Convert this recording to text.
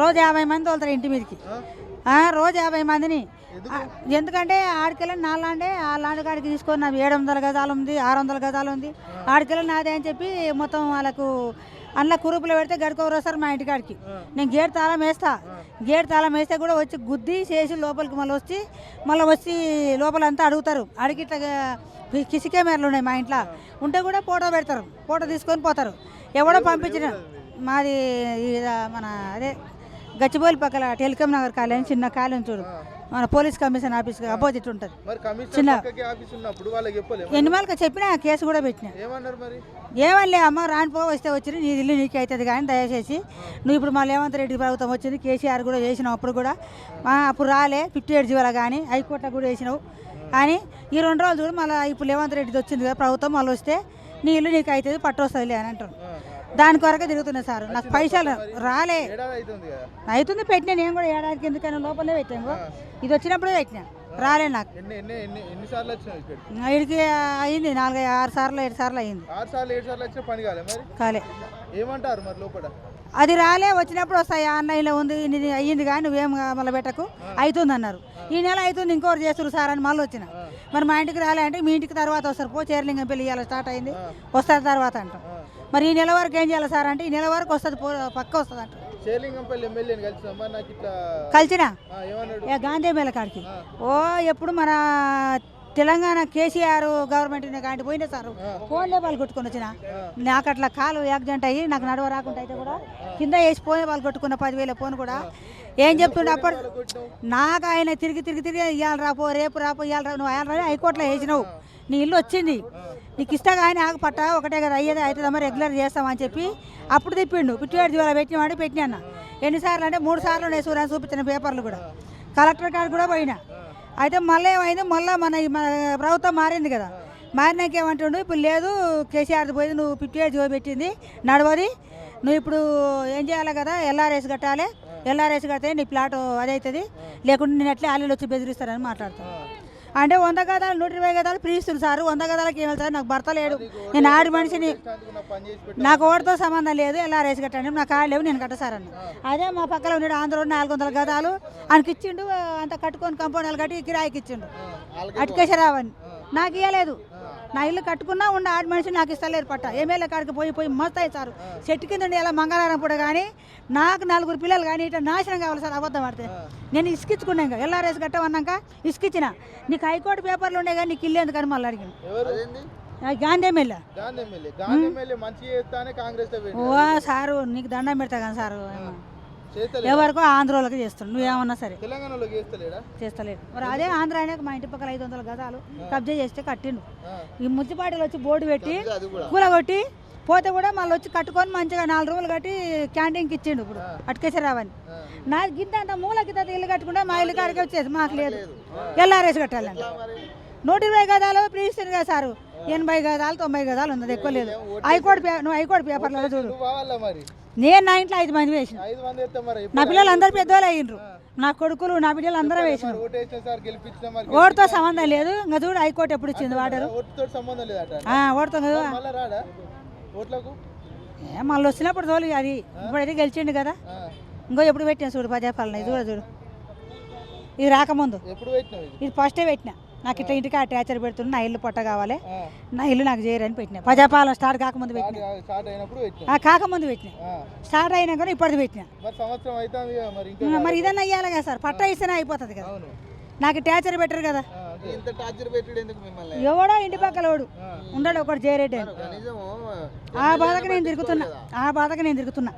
రోజు యాభై మంది తోలుతారు ఇంటి మీదకి. రోజు యాభై మందిని. ఎందుకంటే ఆడికెళ్ళి నా లాండే ఆ లాండ్ కాడికి తీసుకొని నాకు ఏడు వందల గజాలు ఉంది ఆరు వందల గజాలు ఉంది. ఆడికెళ్ళి నాదే అని చెప్పి మొత్తం వాళ్ళకు అందులో కురుపులు పెడితే గడుకోరు వస్తారు మా ఇంటికాడికి నేను గేట్ తాళం వేస్తా. గేట్ తాళం వేస్తే కూడా వచ్చి గుద్ది చేసి లోపలికి మళ్ళీ వచ్చి మళ్ళీ వచ్చి లోపలంతా అడుగుతారు. అడిగి కిసి కెమెరాలు ఉన్నాయి మా ఇంట్లో. ఉంటే కూడా ఫోటో పెడతారు. ఫోటో తీసుకొని పోతారు. ఎవడో పంపించిన మాది మన అదే గచ్చిబౌలి పక్కల టెలికాం నగర్ కాలేజ్ చిన్న కాలేజ్ చూడు. మన పోలీస్ కమిషన్ ఆఫీస్ అపోజిట్ ఉంటుంది. చిన్న- పక్కకి ఆఫీస్ ఉన్నప్పుడు వాళ్ళకి చెప్పలేము ఎన్ని మాలక చెప్పినా కేసు కూడా పెట్టినా. ఏమల్లే అమ్మ రానిపో వస్తే వచ్చి నీ ఇల్లు నీకు అవుతుంది కానీ దయచేసి. నువ్వు ఇప్పుడు మళ్ళీ రేవంత్ రెడ్డి ప్రభుత్వం వచ్చింది కేసీఆర్ కూడా వేసినావు అప్పుడు కూడా. అప్పుడు రాలే ఫిఫ్టీ ఎయిట్ జీవోల కానీ హైకోర్టులో కూడా వేసినావు కానీ ఈ రెండు రోజులు చూడు మళ్ళీ ఇప్పుడు రేవంత్ రెడ్డిది వచ్చింది కదా ప్రభుత్వం మళ్ళీ వస్తే నీ ఇల్లు నీకు అవుతుంది పట్టు వస్తుందిలే అని అంటారు దాని కొరకే తిరుగుతున్నాయి సార్. నాకు పైసలు రాలే. అవుతుంది పెట్టినా నేను కూడా ఏడాదికి ఎందుకైనా లోపలే పెట్టాను ఇది వచ్చినప్పుడే పెట్టినా. రాలే నాకు. వీడికి అయింది నాలుగు ఆరు సార్లు ఏడు సార్లు అయింది. కాలే. ఏమంటారు మరి లోపల? అది రాలే వచ్చినప్పుడు వస్తాయి? ఆన్లైన్లో ఉంది ఇది అయ్యింది కానీ నువ్వేం మళ్ళీ పెట్టకు. అవుతుంది అన్నారు. ఈ నెల అవుతుంది ఇంకోటి చేస్తారు సార్ అని మళ్ళీ వచ్చిన. మరి మా ఇంటికి రాలే అంటే మీ ఇంటికి తర్వాత వస్తారు. పో చేరలింగం పెళ్ళి ఇవాళ స్టార్ట్ అయింది. వస్తారు తర్వాత అంటాం మరి ఈ నెల వరకు ఏం చేయాలి సార్ అంటే ఈ నెల వరకు వస్తుంది పో పక్క వస్తుంది అంట కలిసిన? గాంధీ మేళ కాడికి? ఓ ఎప్పుడు మన తెలంగాణ కేసీఆర్ గవర్నమెంట్ కాంటి పోయినా సార్. ఫోన్లే వాళ్ళు కొట్టుకొని వచ్చిన. నాకు అట్లా కాలు యాక్సిడెంట్ అయ్యి నాకు నడవ రాకుండా అయితే కూడా కింద వేసి పోయి వాళ్ళు కొట్టుకున్న పదివేల ఫోన్ కూడా. ఏం చెప్తుండే అప్పుడు నాకు ఆయన తిరిగి తిరిగి తిరిగి ఇవాళ రాపో రేపు రాపో ఇవాళ రా నువ్వు ఆయన హైకోర్టులో వేసినావు. నీ ఇల్లు వచ్చింది. నీకు ఇష్టా కానీ ఆగు పట్ట ఒకటే కదా అయ్యేది అవుతుందమ్మా రెగ్యులర్ చేస్తామని చెప్పి అప్పుడు తిప్పిండు. పిట్టివాడి జీవాల పెట్టినాడు పెట్టినా ఎన్నిసార్లు అంటే మూడు సార్లు ఉన్నాయి సూర్యాన్ని చూపించిన పేపర్లు కూడా. కలెక్టర్ కాడ కూడా పోయినా. అయితే మళ్ళీ ఏమైంది? మళ్ళీ మన మన ప్రభుత్వం మారింది కదా. మారినాక ఏమంటుండు ఇప్పుడు లేదు కేసీఆర్ది పోయింది నువ్వు ఫిఫ్టీ ఎయిట్ జీవో పెట్టింది నడవది. నువ్వు ఇప్పుడు ఏం చేయాలి కదా? ఎల్ఆర్ఎస్ కట్టాలి. ఎల్ఆర్ఎస్ కడితే నీ ప్లాట్ అదవుతుంది లేకుంటే నేను ఎట్లా ఆలీలు వచ్చి బెదిరిస్తారని మాట్లాడతాను. అంటే వంద గదాలు నూట ఇరవై గదాలు ప్రీస్తుంది సార్. వంద గదాలకి ఏమి సార్ నాకు భర్త లేడు. నేను ఆడి మనిషిని నాకు ఓడితో సంబంధం లేదు. ఎలా రేసి కట్టండి నాకు కాళ్ళు లేవు నేను కట్టసారన్న అదే మా పక్కన ఉన్నాడు ఆంధ్రలో నాలుగు వందల గదాలు. ఆయనకి ఇచ్చిండు అంత కట్టుకొని కంపౌండాలు కట్టి కిరాయికి ఇచ్చిండు. అటుకేసరావని నాకు ఇవ్వలేదు నా ఇల్లు కట్టుకున్నా ఉన్న ఆడి మనిషి నాకు ఇస్తలేరు పట్ట. ఎమ్మెల్యే కాడికి పోయి పోయి మస్తు అయ్యి సార్. చెట్టు కింద ఉండి ఎలా మంగళవారం పూట కానీ నాకు నలుగురు పిల్లలు కానీ ఇట్లా నాశనం కావాలి సార్ అబద్ధం ఆడితే. నేను ఇసుకిచ్చుకున్నా ఇంకా. ఎల్ఆర్ఎస్ కట్టమన్నాక ఇసుకిచ్చిన. నీకు హైకోర్టు పేపర్లు ఉండే కానీ నీకు ఇల్లు ఎందుకని మళ్ళీ అడిగాను ఎవరు? ఆ గాంధీ ఎమ్మెల్యే. ఓ సారు నీకు దండం పెడతా కానీ సారు. ఎవరికో ఆంధ్రోళ్ళకి చేస్తాడు. నువ్వేమన్నా సరే. చేస్తలేడా? చేస్తలేడు మరి అదే ఆంధ్ర ఆయనకు మా ఇంటి పక్కల ఐదు వందల గదాలు కబ్జా చేస్తే కట్టిండు. ఈ మున్సిపాలిటీలో వచ్చి బోర్డు పెట్టి కూలగొట్టి పోతే కూడా మళ్ళీ వచ్చి కట్టుకొని మంచిగా నాలుగు రూములు కట్టి క్యాంటీన్కి ఇచ్చిండు ఇప్పుడు అటుకేసి రావని ఆ. నా గింత అంత మూల గింత ఇల్లు కట్టుకుంటే మా ఇల్లు కాడికి వచ్చేది. మాకు లేదు. ఎల్ఆర్ఎస్ కట్టాలంట. నూట ఇరవై గదాలు ప్రీస్తుంది కదా సారు. ఎనభై గదాలు తొంభై గదాలు ఉన్నది. ఎక్కువ లేదు. హైకోర్టు నువ్వు హైకోర్టు పేపర్లలో చూడు. నువ్వు నేను నా ఇంట్లో ఐదు మంది వేసిన. నా పిల్లలు అందరు పెద్దవాళ్ళు అయ్యిండ్రు నా కొడుకులు నా బిడ్డలు అందరూ వేసిన. ఓటుతో సంబంధం లేదు. ఇంకా చూడు హైకోర్టు ఎప్పుడు ఇచ్చింది వాటరు ఓటుతో కదా. మళ్ళా వచ్చినప్పుడు తోలు అది. ఇప్పుడైతే గెలిచిండు కదా. ఇంకో ఎప్పుడు పెట్టినా చూడు ప్రజాపాలన ఇది కూడా చూడు. ఇది రాకముందు. ఇది? ఫస్టే పెట్టినా. నాకు ఇట్లా ఇంటికి అటాచర్ పెడుతున్నా నా ఇల్లు పొట్ట కావాలి. నా ఇల్లు నాకు చేయరని పెట్టినా. ప్రజాపాలన స్టార్ట్ కాకముందు పెట్టినా. కాకముందు పెట్టినా. స్టార్ట్ అయినా కూడా ఇప్పటిది పెట్టినా. మరి ఇదన్నా అయ్యాలి కదా సార్. పట్ట ఇస్తేనే అయిపోతుంది కదా. నాకు టాచర్ పెట్టరు కదా. టార్చర్ ఎవడో ఇంటి పక్కల వాడు. ఉండడు ఒకటి కనీసం ఆ బాధకు నేను తిరుగుతున్నా. ఆ బాధకు నేను తిరుగుతున్నా.